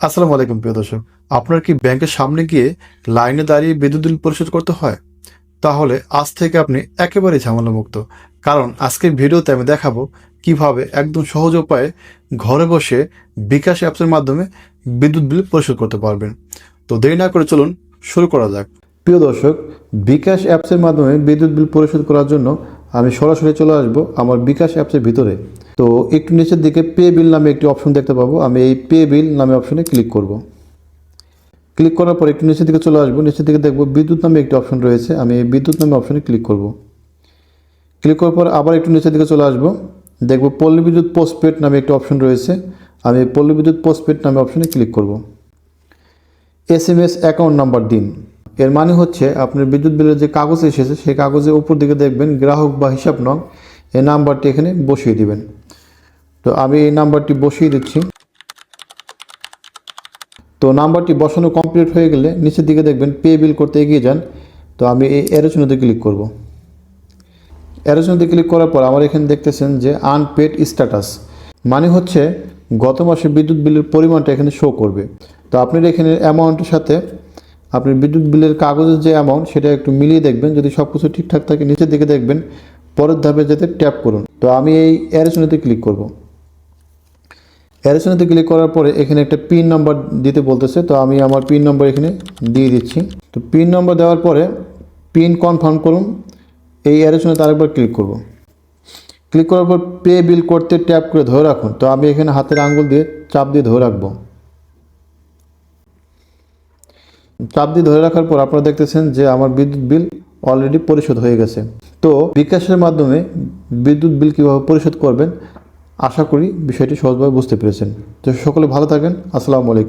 আসসালামু আলাইকুম, প্রিয় দর্শক। আপনার কি ব্যাংকের সামনে গিয়ে লাইনে দাঁড়িয়ে বিদ্যুৎ বিল পরিশোধ করতে হয়? তাহলে আজ থেকে আপনি একেবারেই ঝামেলা মুক্ত কারণ আজকের ভিডিওতে আমি দেখাবো কীভাবে একদম সহজ উপায়ে ঘরে বসে বিকাশ অ্যাপসের মাধ্যমে বিদ্যুৎ বিল পরিশোধ করতে পারবেন। তো দেরি না করে চলুন শুরু করা যাক। প্রিয় দর্শক, বিকাশ অ্যাপসের মাধ্যমে বিদ্যুৎ বিল পরিশোধ করার জন্য আমি সরাসরি চলে আসব আমার বিকাশ অ্যাপসের ভিতরে। তো একটু নিচের দিকে পে বিল নামে একটি অপশন দেখতে পাবো। আমি এই পে বিল নামে অপশনে ক্লিক করব। ক্লিক করার পর একটু নিচের দিকে চলে আসব। নিচের দিকে দেখব বিদ্যুৎ নামে একটি অপশন রয়েছে। আমি এই বিদ্যুৎ নামে অপশনে ক্লিক করব। ক্লিক করার পর আবার একটু নিচের দিকে চলে আসব। দেখব পল্লী বিদ্যুৎ পোস্টপেড নামে একটি অপশন রয়েছে। আমি পল্লী বিদ্যুৎ পোস্টপেড নামে অপশনে ক্লিক করব। S M S account number দিন। এর মানে হচ্ছে আপনার বিদ্যুৎ বিলের যে কাগজ এসেছে, সেই কাগজের উপর দিকে দেখবেন গ্রাহক বা হিসাব নং এই নাম্বারটি এখানে বসিয়ে দিবেন। তো আমি এই নাম্বারটি বসিয়ে দিচ্ছি। তো নাম্বারটি বসানো কমপ্লিট হয়ে গেলে নিচের দিকে দেখবেন পে বিল করতে এগিয়ে যান। তো আমি এই অ্যারোচনাতে ক্লিক করব। অ্যারোচনাতে ক্লিক করার পর আমার এখানে দেখতেছেন যে আনপেড স্ট্যাটাস মানে হচ্ছে গত মাসে বিদ্যুৎ বিলের পরিমাণটা এখানে শো করবে। তো আপনার এখানে অ্যামাউন্টের সাথে আপনি বিদ্যুৎ বিলের কাগজের যে অ্যামাউন্ট সেটা একটু মিলিয়ে দেখবেন। যদি সব কিছু ঠিকঠাক থাকে, নিচের দিকে দেখবেন, পরের ধাপে যেতে ট্যাপ করুন। তো আমি এই অ্যারোচনাতে ক্লিক করব। অ্যারোচনাতে ক্লিক করার পরে এখানে একটা পিন নাম্বার দিতে বলতেছে, তো আমি আমার পিন নম্বর এখানে দিয়ে দিচ্ছি। তো পিন নম্বর দেওয়ার পরে পিন কনফার্ম করুন, এই অ্যারোচনাতে আরেকবার ক্লিক করব। ক্লিক করার পর পে বিল করতে ট্যাপ করে ধরে রাখুন, তো আমি এখানে হাতের আঙ্গুল দিয়ে চাপ দিয়ে ধরে রাখব। চাপ দিয়ে ধরে রাখার পর আপনারা দেখতেছেন যে আমার বিদ্যুৎ বিল অলরেডি পরিশোধ হয়ে গেছে। তো বিকাশের মাধ্যমে বিদ্যুৎ বিল কীভাবে পরিশোধ করবেন আশা করি বিষয়টি সহজভাবে বুঝতে পেরেছেন। তো সকলে ভালো থাকেন। আসসালামু আলাইকুম।